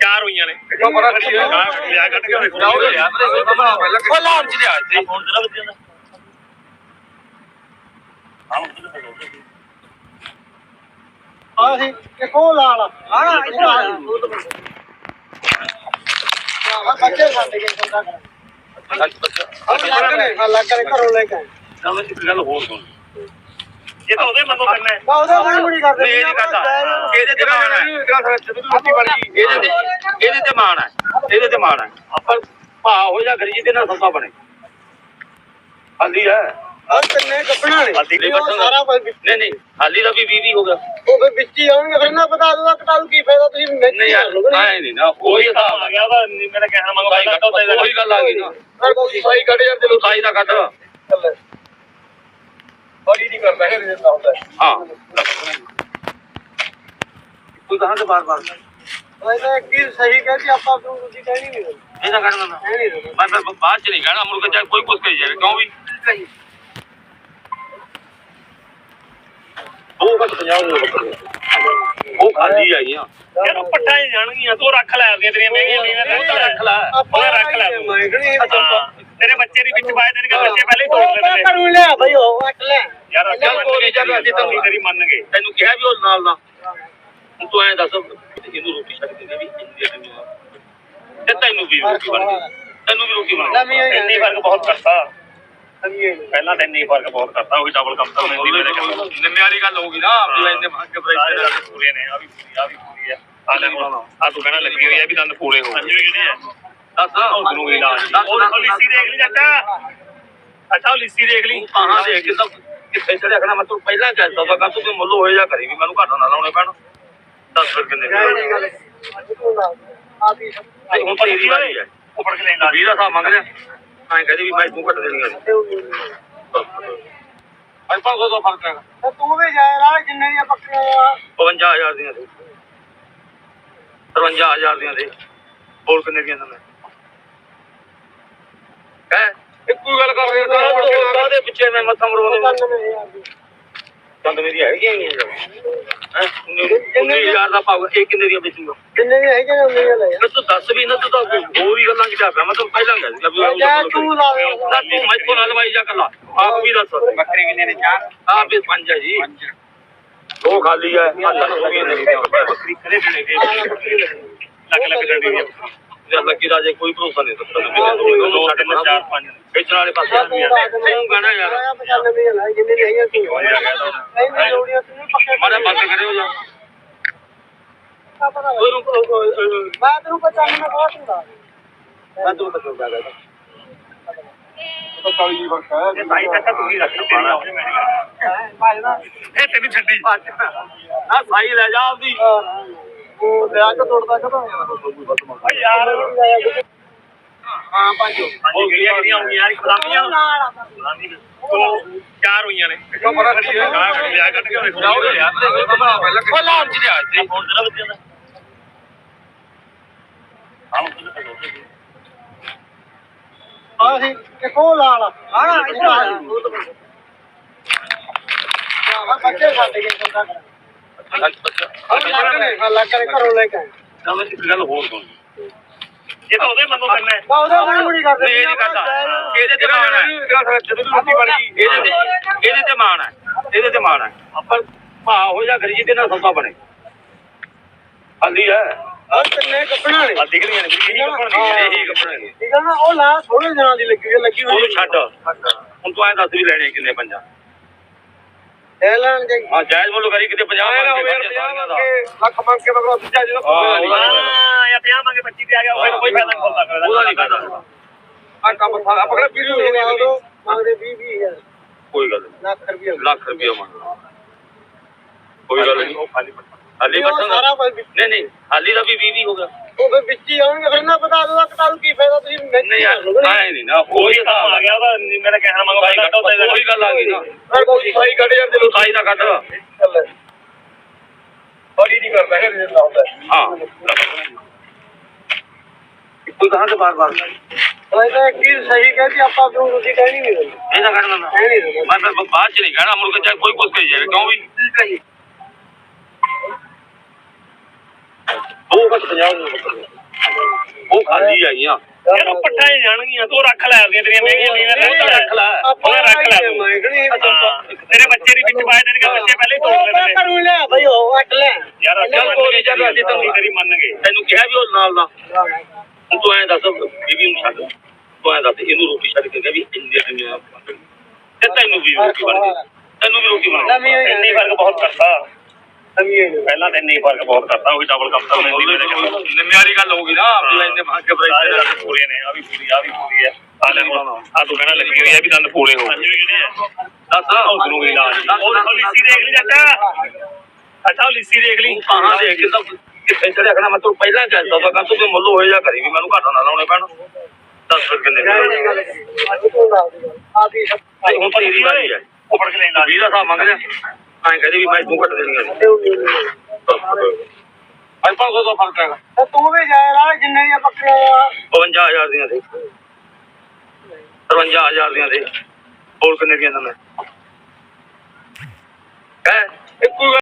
ਚਾਰ ਹੋਈਆਂ ਨੇ। ਕੀ ਲਿਆ ਕੱਢ ਕੇ ਜਾਓ ਯਾਰ ਉਹ ਲਾਉਣ ਚ ਲਿਆ ਸੀ। ਫੋਨ ਤੇਰਾ ਵੱਜਿਆ ਨਾ। ਆ ਸੀ ਕਿੱਥੋਂ ਲਾਲ ਆ? ਹਾਂ ਇੱਧਰ ਆ। ਆ ਬੱਚੇ ਛੱਡ ਕੇ ਬੰਦਾ ਕਰ ਆ ਲੱਗ ਨੇ ਆ ਲੱਗ ਨੇ ਘਰੋਂ ਲੈ ਕੇ ਆਏ। ਚੱਲ ਇੱਕ ਗੱਲ ਹੋਰ ਸੁਣ। ਇਹ ਤਾਂ ਉਹਦੇ ਮਨੋਂ ਕਰਨਾ ਹੈ। ਉਹਦਾ ਕੋਈ ਨਹੀਂ ਕਰਦੇ ਇਹ ਨਹੀਂ ਕਰਦਾ ਇਹਦੇ ਤੇ ਮਾਣ ਹੈ। ਇਹਦੇ ਤੇ ਇਹਦੇ ਤੇ ਮਾਣ ਹੈ। ਇਹਦੇ ਤੇ ਮਾਣ ਹੈ। ਆਪਾਂ ਭਾ ਹੋ ਜਾ ਗਰੀਬ ਦੇ ਨਾਲ ਸੌਦਾ ਬਣੇ। ਹਾਲੀ ਹੈ। ਆ ਕਿੰਨੇ ਕੱਪੜਾ ਨੇ ਹਾਲੀ ਸਾਰਾ ਨਹੀਂ ਨਹੀਂ ਹਾਲੀ ਦਾ ਵੀ 20 20 ਹੋ ਗਿਆ। ਉਹ ਫਿਰ ਵਿੱਚ ਹੀ ਆਉਣਗੇ ਫਿਰ ਨਾ ਬਤਾ ਦੂਗਾ ਕਟਾਲ ਕੀ ਫਾਇਦਾ ਤੁਸੀਂ ਮੈਨੂੰ ਨਹੀਂ ਯਾਰ ਆਏ ਨਹੀਂ ਨਾ ਤਾਂ ਹਿਸਾਬ ਆ ਗਿਆ ਨਹੀਂ ਮੇਰਾ ਕਹਿਣਾ ਮੰਗੋ ਕੱਟ ਉਹੀ ਗੱਲ ਆ ਗਈ ਨਾ। ਸਾਈ ਕੱਢ ਯਾਰ ਚਲੋ। ਸਾਈ ਦਾ ਕੱਢ ਬੜੀ ਨਹੀਂ ਕਰਦਾ ਹੈ ਰਿਜ਼ਲਟ ਹੁੰਦਾ ਹਾਂ। ਤੂੰ ਕਹਾਂ ਤੇ ਬਾਰ ਬਾਰ ਇਹਨੇ ਕੀ ਸਹੀ ਕਹਿੰਦੀ ਆਪਾਂ ਨੂੰ ਤੁਸੀਂ ਕਹਿਣੀ ਨਹੀਂ ਦਿੰਦੇ ਇਹਦਾ ਕੱਢ ਨਾ ਕਹਿਣੀ ਨਹੀਂ ਮੈਂ ਫਿਰ ਬਾਅਦ ਚ ਨਹੀਂ ਕਹਿਣਾ ਮੁਰਗਾ ਚਾਹੇ ਕੋਈ ਕੁਛ ਕਹੀ ਜਾਵੇ ਕਿਉਂ ਵੀ? ਉਹ ਬਸ ਪੰਜਾਬ ਦੇ ਬੱਕਰੇ ਉਹ ਖਾਲੀ ਆਈਆਂ ਇਹਨੂੰ ਪੱਟਾਂ ਹੀ ਜਾਣਗੀਆਂ ਤੂੰ ਰੱਖ ਲੈ ਆਪਦੀਆਂ ਤੇਰੀਆਂ ਮਹਿੰਗੀਆਂ ਮਹਿੰਗੀਆਂ ਉਹ ਤਾਂ ਰੱਖ ਲੈ। ਉਹ ਰੱਖ ਲੈ। ਤੂੰ। ਮੈਂ ਕਹਿਣੀ ਹਾਂ, ਤੇਰੇ ਬੱਚੇ ਦੀ ਵਿੱਚ ਪਾਏ ਤੇਰੇ ਬੱਚੇ ਪਹਿਲੇ ਹੀ ਤੋੜ ਲੈਂਦੇ ਨੇ। ਕਰੂ ਲਿਆ ਭਾਈ ਉਹ ਵੱਟ ਲੈ। ਯਾਰ ਅੱਗੇ ਚੱਲ ਕੋਈ ਨੀ, ਚੱਲ ਅਸੀਂ ਤਾਂ- ਤੇਰੀ ਮੰਨ ਗਏ ਤੈਨੂੰ ਕਿਹਾ ਵੀ ਉਹ ਨਾਲ ਦਾ। ਹੁਣ ਤੂੰ ਐਂ ਦੱਸ ਇਹਨੂੰ ਰੋਟੀ ਛੱਡ ਕੇ ਵੀ ਇੰਡੀਆ ਦੇ ਨੂੰ ਤੇ ਤੈਨੂੰ ਵੀ ਰੋਟੀ ਬਣ ਗਈ। ਤੈਨੂੰ ਵੀ ਰੋਟੀ ਬਣ ਗਈ। ਇੰਨੀ ਫ਼ਰਕ ਬਹੁਤ ਕਰਤਾ। ਪਹਿਲਾਂ ਤਾਂ ਇੰਨੀ ਫ਼ਰਕ ਬਹੁਤ ਕਰਤਾ ਉਹੀ ਡਬਲ ਕੰਮ ਤਾਂ ਹੁੰਦੀ ਮੇਰੇ ਕੋਲ ਨਿੰਮੇ ਵਾਲੀ ਗੱਲ ਹੋਊਗੀ ਨਾ ਵੀ ਇੰਨੇ ਮਹਿੰਗੇ ਸਾਰੇ ਪ੍ਰਾਈਸ ਦੰਦ ਪੂਰੇ ਨੇ ਆ ਵੀ ਪੂਰੀ ਆ ਵੀ ਪੂਰੀ ਆ। ਆ ਲੈ ਆ ਤੂੰ ਕਹਿਣਾ ਲੱਗੀ ਹੋਈ ਆ ਵੀ ਦੰਦ ਪੂਰੇ ਹੋ ਗਏ। ਕਿਹੜੇ ਆ? ਦੱਸ ਉਸ ਨੂੰ ਇਲਾਜ ਉਹ ਉਹ ਲਿੱਸੀ ਦੇਖ ਲਈ ਚਾਚਾ ਅੱਛਾ ਉਹ ਲਿੱਸੀ ਦੇਖ ਲਈ। ਤੂੰ ਕਹਾਂ ਦੇ ਕਿ ਸਭ ਕਿੱਥੇ ਚੜਿਆ ਖਣਾ ਮੈਂ ਤੂੰ ਪਹਿਲਾਂ ਕਹਿ ਦਿੱਤਾ ਵਾ ਤੂੰ ਮੁੱਲ ਹੋਏ ਜਾਂ ਕਰੀ ਵੀ ਮੈਨੂੰ ਘਾਟਾ ਨਾ ਲਾਉਣੇ ਪੈਣ। ਦੱਸ ਫਿਰ ਕਿੰਨੇ ਨਹੀਂ ਗੱਲ ਆ ਵੀ ਨਹੀਂ ਹੁਣ ਤੇਰੀ ਵਾਰੀ ਹੈ। ਉਹ ਫੜ ਕੇ ਲੈਣ ਲੱਗ ਵੀਰ ਦਾ ਹਿਸਾਬ ਮੰਗ ਲਿਆ ਐਂ ਕਹਦੇ ਵੀ ਮੈਂ ਤੂੰ ਘੱਟ ਦੇਣੀ ਹੈ ਪੰਜ ਪੰਜ ਸੌ ਦਾ ਫ਼ਰਕ ਹੈਗਾ ਤੇ ਤੂੰ ਵੀ ਜਾ ਰਿਹਾ ਜਿੰਨੇ ਦੀਆਂ ਪੱਕੀਆਂ ਆ 55000 ਦੀਆਂ ਦੇ 53000 ਦੀਆਂ ਦੇ ਬੋਲ ਕਿੰਨੇ ਦੀਆਂ ਨੇ ਹੈ ਇੱਕੋ ਗੱਲ ਕਰ ਰਿਹਾ ਤਾਂ ਦੇ ਪਿੱਛੇ ਮੈਂ ਮੱਥਾ ਮਰਵਾਉਂਦੇ ਦੰਦ ਮੇਰੀ ਹੈਗੀਆਂ ਹੀ? ਹੈ ਕਿੰਨੇ ਹਜ਼ਾਰ ਦਾ ਪਾਉ ਇਹ ਕਿੰਨੇ ਦੀਆਂ ਵੇਚੂਗਾ ਜਿੰਨੇ ਦੀਆਂ ਹੈਗੀਆਂ ਉਹਨੇ ਹੀ ਲੈ ਮੈਂ ਤੂੰ ਦੱਸ ਵੀ ਨਾ ਤੂੰ ਤਾਂ ਹੋਰ ਹੀ ਗੱਲਾਂ ਕਿਹਾ ਪਿਆ। ਮੈਂ ਤੈਨੂੰ ਪਹਿਲਾਂ ਜਾ ਤੂੰ ਲਾ ਦੇ ਨਾ ਤੂੰ ਮੈਂ ਤੋਂ ਨਾਲ ਬਾਈ ਜਾ ਕੱਲਾ ਆਪ ਵੀ ਦੱਸ। ਬੱਕਰੀ ਕਿੰਨੇ ਨੇ ਚਾਰ? ਆਪ ਵੀ ਪੰਜ ਹੈ ਜੀ। ਦੋ ਖਾਲੀ ਹੈ ਹੋ ਨੇ। ਬੱਕਰੀ ਖੜੇ ਦੇ ਲੱਗ ਲੱਗ ਡੰਡੀ ਦੀਆਂ ਜਦ ਲੱਗੀ ਰਾਜੇ ਕੋਈ ਭਰੋਸਾ ਨਹੀਂ ਸਕਦਾ ਦੋ ਤਿੰਨ ਚਾਰ ਪੰਜ ਵੇਚਣ ਵਾਲੇ ਪਾਸੇ ਤੂੰ ਕਹਿਣਾ ਯਾਰ। ਜਿੰਨੇ ਦੀਆਂ ਹੈਗੀਆਂ ਤੂੰ। ਨਹੀਂ ਲੋੜੀਆਂ ਤੂੰ ਪੱਕੇ ਮਾੜਾ ਬੰਦ ਕਰਿਓ ਜਾ। ਉਹਨੂੰ ਮੈਂ ਤੈਨੂੰ ਪਛਾਣ ਮੈਂ ਬਹੁਤ ਹੁੰਦਾ। ਮੈਂ ਤੂੰ ਦੱਸੋ ਜਾ ਗਿਆ ਇਹ ਸਾਈ ਚਾਚਾ ਤੂੰ ਹੀ ਰੱਖ ਲਓ ਪਾਣਾ। ਨਹੀਂ। ਇਹ ਤੈਨੂੰ ਛੱਡੀ। ਨਾ। ਸਾਈ ਲੈ ਜਾ ਆਪਦੀ। ਉਹ ਲਿਆ ਕੇ ਤੋੜਦਾ ਕਦੋਂ ਓ ਯਾਰ ਹਾਂ ਪੰਜ ਉਹ ਕਿਹੜੀਆਂ ਕਿਹੜੀਆਂ ਹੋਈਆਂ ਯਾਰ ਖਲਾਮੀਆਂ ਚਲੋ ਚਾਰ ਹੋਈਆਂ ਨੇ ਕਿਉਂ ਪਤਾ ਕੀ ਹੈ? ਹਾਂ ਲਿਆ ਕੱਢ ਕੇ ਵੇਖੋ ਜਾਓ ਯਾਰ ਉਹ ਲਾਉਣ ਚ ਲਿਆ ਸੀ ਫੋਨ ਤੇਰਾ ਵੱਜਿਆ ਨਾ ਹਾਂ ਹੁਣ ਤੈਨੂੰ ਪਤਾ ਹੋਊਗਾ। ਆ ਸੀ ਕਿੱਥੋਂ ਲਾਲ ਹਾਂ, ਇੱਧਰ ਆ ਆ ਬੱਚੇ ਛੱਡ ਕੇ ਬੰਦਾ ਕਰ ਨੇ ਆ ਨੇ ਘਰੋਂ ਲੈ ਕੇ ਆਏ। ਚੱਲ ਇੱਕ ਗੱਲ ਹੋਰ ਸੁਣ ਇਹ ਤਾਂ ਉਹਦੇ ਮਨੋਂ ਕਰਨਾ ਹੈ ਉਹਦਾ ਕੋਈ ਨਹੀਂ ਕਰਦੇ ਇਹ ਨਹੀਂ ਕਰਦਾ ਇਹਦੇ ਤੇ ਮਾਣ ਹੈ ਇਹਦੇ ਤੇ ਇਹਦੇ ਤੇ ਮਾਣ ਹੈ ਇਹਦੇ ਤੇ ਮਾਣ ਹੈ ਆਪਾਂ ਭਾ ਹੋ ਜਾ ਗਰੀਬ ਦੇ ਨਾਲ ਸੌਦਾ ਬਣੇ ਹਾਲੀ ਹੈ ਆ ਕਿੰਨੇ ਕੱਪੜਾ ਨੇ ਆ ਦਿਖ ਰਹੀਆਂ ਨੇ ਵੀ ਕਿਹੜੀ ਕੱਪਣ ਇਹੀ ਕੱਪੜੇ ਨੇ ਠੀਕ ਹੈ ਨਾ ਉਹ ਲਾ ਥੋੜੇ ਦਿਨਾਂ ਦੀ ਲੱਗੀ ਲੱਗੀ ਹੋਈ ਉਹਨੂੰ ਛੱਡ ਹੁਣ ਤੂੰ ਐਂ ਦੱਸ ਵੀ ਲੈਣੇ ਕਿੰਨੇ ਪੰਜਾਂ ਲੈ ਲੈਣ ਦੇ। ਹਾਂ ਜਾਇਜ਼ ਮੁੱਲ ਕਰੀ ਕਿਤੇ 50 ਮੰਗ ਕੇ ਲੱਖ ਮੰਗ ਕੇ ਮਗਰੋਂ ਦੂਜਾ ਹਾਂ, ਉਹਦਾ ਹਾਂ ਜਾਂ 50 ਮੰਗੇ 25 ਤੇ ਆ ਗਿਆ ਉਹ ਕੋਈ ਫਾਇਦਾ ਨਹੀਂ ਹੁੰਦਾ ਕਰਦਾ। ਉਹਦਾ ਨਹੀਂ ਕਰਦਾ ਆ ਕੰਮ ਸਾਰਾ ਪਕੜ ਪੀਰੀ ਹੋ ਗਈ ਮੰਗਦੇ 20 20000 ਕੋਈ ਗੱਲ ਨਹੀਂ। ਲੱਖ ਰੁਪਏ ਲੱਖ ਰੁਪਏ ਕੋਈ ਗੱਲ ਨਹੀਂ। ਹਾਲੀ ਉਹ ਬੱਟਾ ਸਾਰਾ ਕੁਝ ਵਿੱਚ- ਨਹੀਂ ਨਹੀਂ ਹਾਲੀ ਦਾ ਵੀ 20 20 ਹੋ ਗਿਆ। ਉਹ ਫਿਰ ਵਿੱਚ ਹੀ ਆਉਣਗੇ ਫਿਰ ਨਾ ਬਤਾ ਦੂਗਾ ਕਟਾਲ ਕੀ ਫਾਇਦਾ ਤੁਸੀਂ ਮੈਨੂੰ ਨਹੀਂ ਯਾਰ ਐ ਨਹੀਂ ਨਾ ਉਹੀ ਤਾਂ ਆ ਗਿਆ ਉਹਦਾ ਨਹੀਂ ਮੇਰਾ ਕਹਿਣਾ ਮੰਗੋ ਸਾਈ ਪਹਿਲਾਂ ਕੱਢ ਉਹੀ ਗੱਲ ਆ ਗਈ ਨਾ। ਸਾਈ ਕੱਢ ਯਾਰ ਤੈਨੂੰ ਸਾਈ ਦਾ ਕੱਢ। ਬੜੀ ਨਹੀਂ ਕਰਦਾ ਹੈ ਰਿਜ਼ਲਟ ਹੁੰਦਾ ਹਾਂ। ਕੋਈ ਕਹਾਂ ਤੇ ਬਾਰ ਬਾਰ। ਇਹਨੇ ਕੀ ਸਹੀ ਕਹਿੰਦੀ ਆਪਾਂ ਨੂੰ ਤੁਸੀਂ ਕਹਿਣੀ ਨਹੀਂ ਦਿੰਦੇ। ਇਹਦਾ ਕਹਿਣਾ ਨਾ। ਕਹਿਣੀ ਨਹੀਂ ਮੈਂ ਬਾਅਦ ਚ ਨਹੀਂ ਕਹਿਣਾ ਮੁਰਗਾ ਚਾਹੇ ਕੋਈ ਕੁਛ ਕਹੀ ਜਾਵੇ ਕਿਉਂ ਵੀ। ਘੱਟ 50 ਦੀਆਂ ਬੱਕਰੀਆਂ ਉਹ ਖਾਲੀ ਆਈਆਂ ਯਾਰ ਉਹ ਪੱਠਾ ਹੀ ਜਾਣਗੀਆਂ ਤੂੰ ਰੱਖ ਲੈ ਆਪਦੀਆਂ ਤੇਰੀਆਂ ਮਹਿੰਗੀਆਂ ਮੀਆਂ ਉਹ ਤਾਂ ਰੱਖ ਲੈ। ਉਹ ਰੱਖ ਲੈ ਤੂੰ। ਹਾਂ, ਤੇਰੇ ਬੱਚੇ ਦੀ ਵਿੱਚ ਪਾਏ ਦੇਣਗੇ ਬੱਚੇ ਪਹਿਲੇ ਹੀ ਤੋੜ ਲੈਣੇ ਨੇ। ਕਰੂ ਲੈ ਬਈ ਉਹ ਅੱਟ ਲੈ। ਯਾਰ ਅੱਗੇ ਚੱਲ ਕੋਈ ਨੀ, ਚੱਲ ਅਸੀਂ ਤੈਨੂੰ- ਤੇਰੀ ਮੰਨ ਗਏ ਤੈਨੂੰ ਕਿਹਾ ਵੀ ਉਹ ਨਾਲ ਦਾ। ਹੁਣ ਤੂੰ ਐਂ ਦੱਸ ਬੀਬੀ ਨੂੰ ਛੱਡ। ਤੂੰ ਐਂ ਦੱਸ ਇਹਨੂੰ ਰੋਟੀ ਛੱਡ ਕੇ ਗਿਆ ਵੀ ਇੰਨੇ ਇੰਨੇ ਤੇ ਤੈਨੂੰ ਵੀ ਰੋਟੀ ਬਣ ਗਈ। ਤੈਨੂੰ ਵੀ ਰੋਟੀ ਬਣ ਇੰਨੀ ਫ਼ਰਕ ਬਹੁਤ ਹੋਈ ਪਹਿਲਾਂ ਤਾਂ ਇੰਨੀ ਫ਼ਰਕ ਬਹੁਤ ਕਰਤਾ ਉਹੀ ਡਬਲ ਕੰਮ ਤਾਂ ਲੈਂਦੀ ਮੇਰੇ ਕੋਲ ਗਈ ਨਿੰਮੇ ਵਾਲੀ ਗੱਲ ਹੋ ਗਈ ਨਾ ਵੀ ਇੰਨੇ ਮਹਾਂ ਕੇ ਦੰਦ ਪੂਰੇ ਨੇ ਆ ਵੀ ਪੂਰੀ ਆ ਵੀ ਪੂਰੀ ਹੈ ਆ ਲੈ ਹੁਣ ਆ ਤੂੰ ਕਹਿਣਾ ਲੱਗੀ ਹੋਈ ਆ ਵੀ ਦੰਦ ਪੂਰੇ ਹੋ ਗਏ ਦੱਸ ਉਸ ਨੂੰ ਵੀ ਇਲਾਜ ਉਹ ਉਹ ਲਿੱਸੀ ਦੇਖ ਲਈ ਚਾਚਾ ਅੱਛਾ ਉਹ ਲਿੱਸੀ ਦੇਖ ਲਈ ਤੂੰ ਕਹਾਂ ਦੇ ਕਿ ਕਿੱਥੇ ਚੜਿਆ ਖਣਾ ਮੈਂ ਤੈਨੂੰ ਪਹਿਲਾਂ ਕਹਿ ਦਿੱਤਾ ਤਾਂ ਤੂੰ ਮੁੱਲ ਹੋਏ ਜਾ ਕਰੀ ਵੀ ਮੈਨੂੰ ਘਾਟਾ ਨਾ ਲਾਉਣੇ ਪੈਣ ਦੱਸ ਫਿਰ ਕਿੰਨੇ ਦੀ? ਦੇ ਆ ਵੀ ਸਭ ਤੇ ਹੁਣ ਤੇਰੀ ਵਾਰੀ ਹੈ ਉਹ ਫੜ ਕੇ ਲੈ ਲਾ ਵੀਹ ਦਾ ਹਿਸਾਬ ਮੰਗ ਲਿਆ ਐਂ ਕਹਦੇ ਵੀ ਮੈਂ ਤੂੰ ਘੱਟ ਦੇਣੀਆਂ ਨੇ ਅੱਜ 500 ਦਾ ਫ਼ਰਕ ਹੈਗਾ। ਤੇ ਤੂੰ ਵੀ ਜਾਇਆ ਰਾ ਜਿੰਨੇ ਦੀਆਂ ਬੱਕਰੀਆਂ ਆ 55000 ਦੀਆਂ ਦੇ 53000 ਦੀਆਂ ਦੇ ਹੋਰ ਕਿੰਨੇ ਦੀਆਂ ਦੰਨੇ ਹੈ